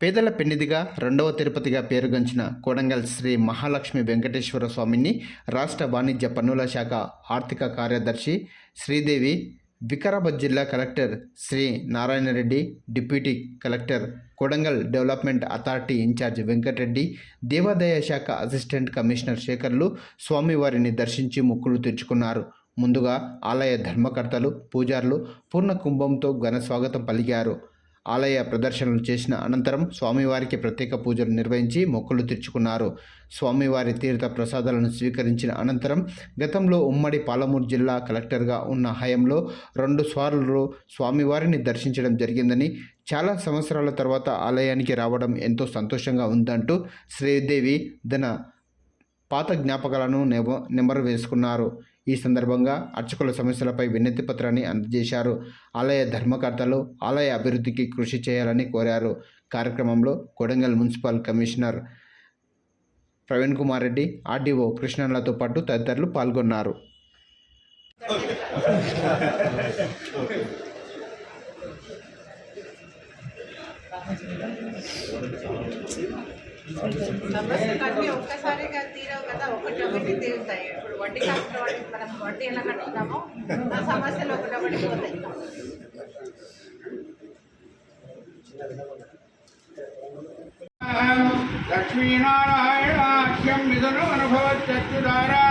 పేదల పెన్నిదిగా రెండవ తిరుపతిగా పేరుగంచిన కొడంగల్ శ్రీ మహాలక్ష్మి వెంకటేశ్వర స్వామిని రాష్ట్ర వాణిజ్య పన్నుల శాఖ ఆర్థిక కార్యదర్శి శ్రీదేవి వికారాబాద్ జిల్లా collector Shri Narayana Reddy deputy collector Kodangal development authority in-charge Venkata Reddy దేవాదాయ శాఖ అసిస్టెంట్ కమిషనర్ శేఖర్లు స్వామివారిని దర్శించి మొక్కులు తెచ్చుకున్నారు ముందుగా ఆలయ ధర్మకర్తలు పూజారులు పూర్ణ కుంభంతో ఘన స్వాగతం పలికారు. ఆలయ ప్రదర్శనలు చేసిన అనంతరం స్వామివారికి ప్రత్యేక పూజలు నిర్వహించి మొక్కులు తీర్చుకున్నారు. స్వామివారి తీర్థ ప్రసాదాలను స్వీకరించిన అనంతరం గతంలో ఉమ్మడి పాలమూరు జిల్లా కలెక్టర్గా ఉన్న హయంలో రెండు సార్లు స్వామివారిని దర్శించడం జరిగిందని చాలా సంవత్సరాల తర్వాత ఆలయానికి రావడం ఎంతో సంతోషంగా ఉందంటూ శ్రీదేవి తన పాత జ్ఞాపకాలను నెవ నెమరు వేసుకున్నారు. ఈ సందర్భంగా అర్చకుల సమస్యలపై వినతి పత్రాన్ని అందజేశారు. ఆలయ ధర్మకర్తలు ఆలయ అభివృద్ధికి కృషి చేయాలని కోరారు. కార్యక్రమంలో Kodangal municipal commissioner Praveen Kumar Reddy RDO కృష్ణన్లతో పాటు తదితరులు పాల్గొన్నారు. సమస్యలు అన్నీ ఒక్కసారిగా తీరవు కదా ఒకటి తీరుతాయి. ఇప్పుడు వడ్డీ కాసిన వాడికి మనం వడ్డీ ఎలా కట్టుకుంటామో ఆ సమస్యలు ఒకటి పోతాయి. లక్ష్మీనారాయణాఖ్యం నిధనమనుభవత్యుదారాన్ విహారాన్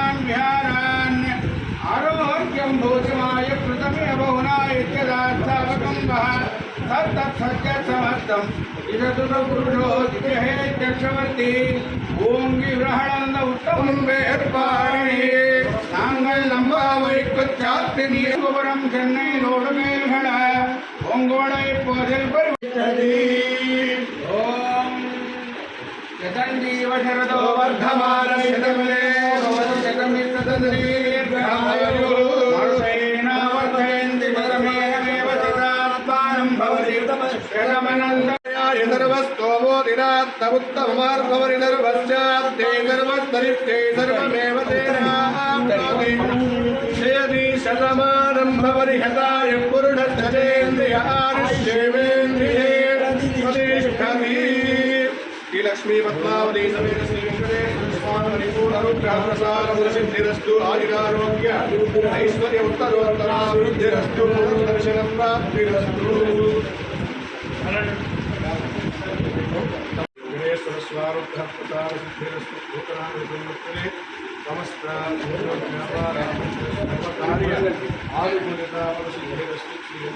तत्सत्यसमर्थम् इदतुतपुरुषो दिग्रहेत्यक्षवर्ति ॐ विग्रहणन्न उत्तमं वेर्पाणि நாங்கள் நம்பாவைக்குச் சாத்து நீர்புரம் சென்னை நோடுமேல்கள பொங்கோடை போதில் பரிவித்தது ஓம் ஜதஞ்சீவ சரதோ வர்த்தமான ஜதமிலே ஜதமித்ததே భవతి శతమనంతయాయ సర్వస్తోమోదినాత్తముత్తమార్భవరి సర్వస్యాత్తే సర్వస్తరిత్తే సర్వమేవ తేనాయతి శతమానం భవరి హతాయ పురుషేంద్రియ ఆరుష్యేవేంద్రియే ప్రతిష్టతి శ్రీ లక్ష్మీ పద్మావతి సమేత శ్రీ వెంకటేశ్వర సిద్ధిరస్తు సంవత్సరే సమస్త కార్య